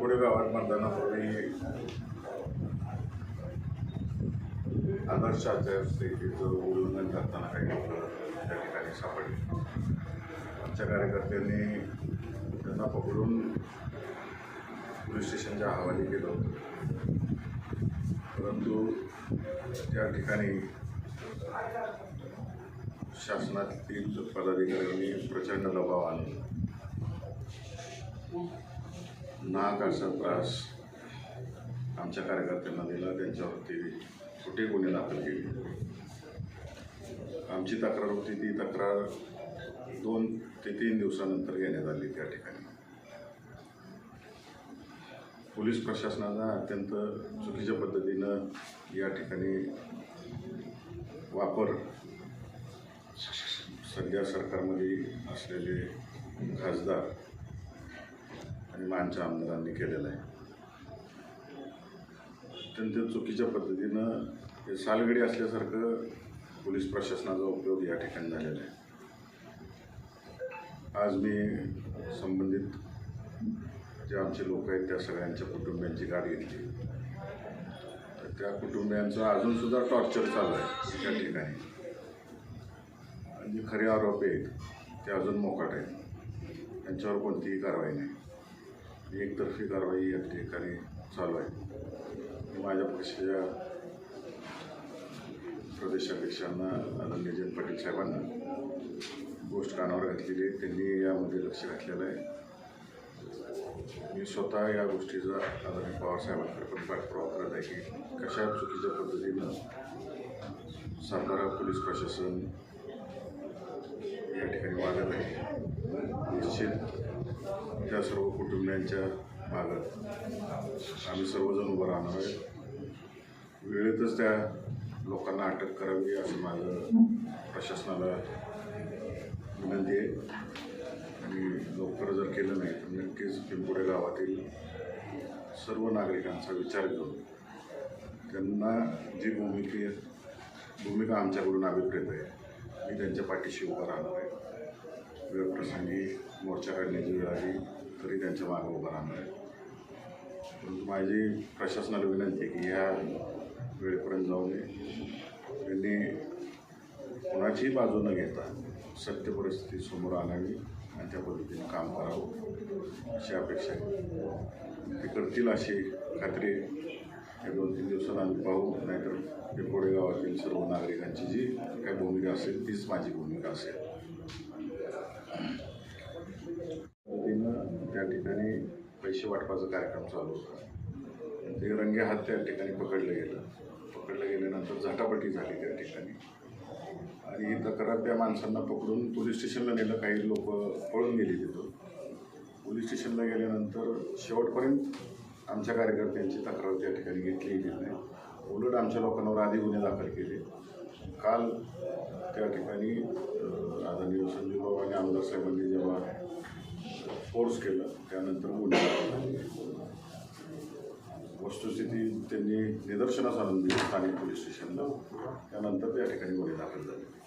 कोरेगावात मतदानापूर्वी आदर्श जर उल्लंघन करताना काही त्या ठिकाणी सापडले. आमच्या कार्यकर्त्यांनी त्यांना पकडून पोलीस स्टेशनच्या हवाली केलं होतं. परंतु त्या ठिकाणी शासनातील पदाधिकाऱ्यांनी प्रचंड दबाव आणला. नाक असा त्रास आमच्या कार्यकर्त्यांना दिला त्यांच्यावरती खोटे गुन्हे दाखल केले. आमची तक्रार होती ती तक्रार दोन ते तीन दिवसानंतर घेण्यात आली त्या ठिकाणी. पोलीस प्रशासनाला अत्यंत चुकीच्या पद्धतीनं या ठिकाणी वापर सध्या सरकारमध्ये असलेले खासदार आणि आमदारांनी केलेलं आहे. अत्यंत चुकीच्या पद्धतीनं हे सालगडी असल्यासारखं पोलीस प्रशासनाचा उपयोग या ठिकाणी झालेला आहे. आज मी संबंधित जे आमचे लोक आहेत त्या सगळ्यांच्या कुटुंबियांची गाठ घेतली. तर त्या कुटुंबियांचं अजूनसुद्धा टॉर्चर चालू आहे त्या ठिकाणी. आणि जे खरे आरोपी आहेत ते अजून मोकाट आहेत. त्यांच्यावर कोणतीही कारवाई नाही. एकतर्फी कारवाई या ठिकाणी चालू आहे. माझ्या पक्षाच्या प्रदेशाध्यक्षांना आदरणीय पाटील साहेबांना गोष्ट कानावर घातलेली आहे. त्यांनी यामध्ये लक्ष घातलेलं आहे. मी स्वतः या गोष्टीचा आदरणीय पवारसाहेबांकडे पण पाठपुरावा करत आहे की कशा चुकीच्या पद्धतीनं सातारा पोलीस प्रशासन या ठिकाणी वागत आहे निश्चित त्या सर्व कुटुंबियांच्या भागात आम्ही सर्वजण उभं राहणार आहे. वेळेतच त्या लोकांना अटक करावी असं माझं प्रशासनाला विनंती आहे. आणि लवकर जर केलं नाही तर नक्कीच पिंपुडे गावातील सर्व नागरिकांचा विचार करून त्यांना जी भूमिके भूमिका आमच्याकडून अभिप्रेत आहे मी त्यांच्या पाठीशी उभं राहणार आहे. वेळप्रसंगी मोर्चा काढण्याची वेळ आली तरी त्यांच्या मागं उभं राहणार आहे. परंतु माझी प्रशासनाला विनंती आहे की ह्या वेळेपर्यंत जाऊ नये. त्यांनी कोणाचीही बाजू न घेता सत्य परिस्थिती समोर आणावी आणि त्या पद्धतीने काम करावं अशी अपेक्षा आहे. ते करतील अशी खात्री या दोन तीन दिवसात आम्ही पाहू नाहीतर पिंपोडे गावातील सर्व नागरिकांची जी काही भूमिका असेल तीच माझी भूमिका असेल पद्धतीनं त्या ठिकाणी पैसे वाटपाचा कार्यक्रम चालू होता. ते रंगे हात त्या ठिकाणी पकडलं गेलं. पकडलं गेल्यानंतर झटापटी झाली त्या ठिकाणी. आणि ही तक्रार त्या माणसांना पकडून पोलीस स्टेशनला नेलं. काही लोक पळून गेली तिथं पोलीस स्टेशनला गेल्यानंतर शेवटपर्यंत आमच्या कार्यकर्त्यांची तक्रार त्या ठिकाणी घेतली गेली नाही. उलट आमच्या लोकांवर आधी गुन्हे दाखल केले. काल त्या ठिकाणी आदरणीय संजय आणि आमदार साहेबांनी जेव्हा फोर्स केला त्यानंतर गुन्हे वस्तुस्थिती त्यांनी निदर्शनास आणून दिली स्थानिक पोलीस स्टेशनला. त्यानंतर त्या ठिकाणी गुन्हे दाखल झाले.